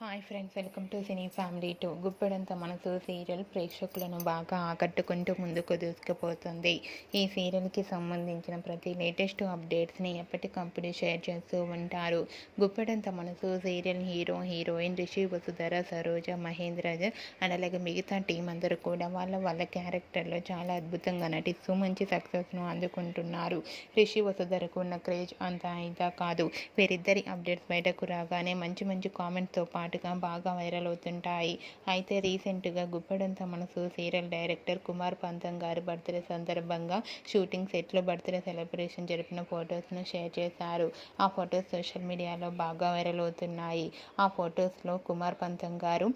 Hi friends welcome to cine family two Guppedantha Manasu serial ప్రేక్షకులను బాగా ఆకట్టుకుంటూ ముందుకు దూసుకుపోతుంది. ఈ సీరియల్కి సంబంధించిన ప్రతి లేటెస్ట్ అప్డేట్స్ని ఎప్పటికప్పుడు షేర్ చేస్తూ ఉంటారు. Guppedantha Manasu serial hero heroine Rishi Vasudhara Saroja మహేంద్రజ్ and అలాగే మిగతా టీం అందరూ కూడా వాళ్ళ వాళ్ళ క్యారెక్టర్లో చాలా అద్భుతంగా నటిస్తూ మంచి సక్సెస్ను అందుకుంటున్నారు. రిషి వసుధరకు ఉన్న క్రేజ్ అంతా ఇంకా కాదు. వీరిద్దరి అప్డేట్స్ బయటకు రాగానే మంచి మంచి కామెంట్స్తో పాటు పాటుగా బాగా వైరల్ అవుతుంటాయి. అయితే రీసెంట్గా గుప్పడంత మనసు సీరియల్ డైరెక్టర్ కుమార్ పంతం గారి బర్త్డే సందర్భంగా షూటింగ్ సెట్లో బర్త్డే సెలబ్రేషన్ జరిపిన ఫొటోస్ను షేర్ చేశారు. ఆ ఫొటోస్ సోషల్ మీడియాలో బాగా వైరల్ అవుతున్నాయి. ఆ ఫొటోస్లో కుమార్ పంతం గారు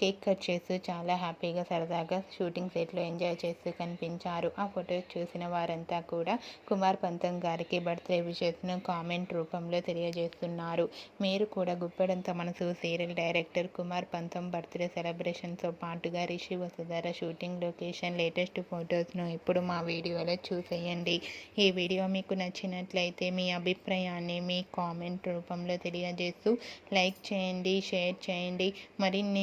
కేక్ కట్ చేస్తూ చాలా హ్యాపీగా సరదాగా షూటింగ్ సెట్లో ఎంజాయ్ చేస్తూ కనిపించారు. ఆ ఫొటోస్ చూసిన వారంతా కూడా కుమార్ పంతం గారికి బర్త్డే విషెస్ను కామెంట్ రూపంలో తెలియజేస్తున్నారు. మీరు కూడా గుప్పెడంత మనసు సీరియల్ డైరెక్టర్ కుమార్ పంతం బర్త్డే సెలబ్రేషన్తో పాటుగా Rishi Vasudhara shooting location latest ఫొటోస్ను ఇప్పుడు మా వీడియోలో చూసేయండి. ఈ వీడియో మీకు నచ్చినట్లయితే మీ అభిప్రాయాన్ని మీ కామెంట్ రూపంలో తెలియజేస్తూ లైక్ చేయండి షేర్ చేయండి. మరిన్ని